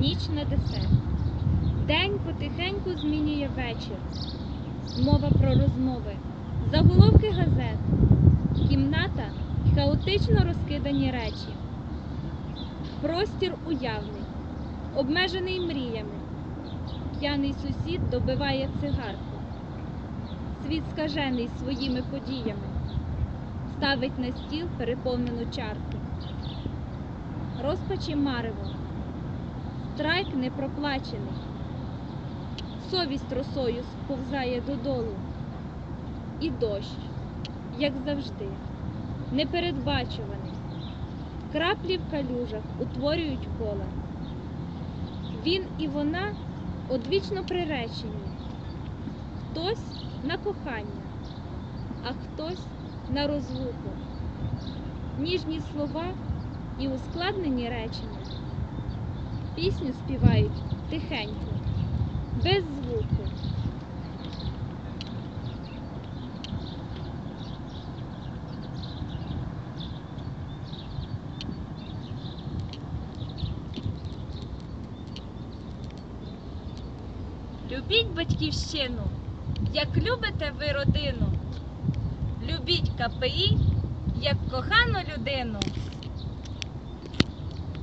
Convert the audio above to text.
ніч на десерт. День потихеньку змінює вечір. Мова про розмови, заголовки газет, кімната й хаотично розкидані речі. Простір уявний, обмежений мріями. П'яний сусід добиває цигарку. Світ скажений своїми подіями, ставить на стіл переповнену чарку. Розпачі марево, страйк непроплачений, совість росою сповзає додолу, і дощ, як завжди, непередбачуваний. Краплі в калюжах утворюють кола. Він і вона одвічно приречені. Хтось на кохання, а хтось на розлуку. Ніжні слова і ускладнені речення. Пісню співають тихенько, без звуку. Любіть батьківщину, як любите ви родину. Любіть КПІ, як кохану людину.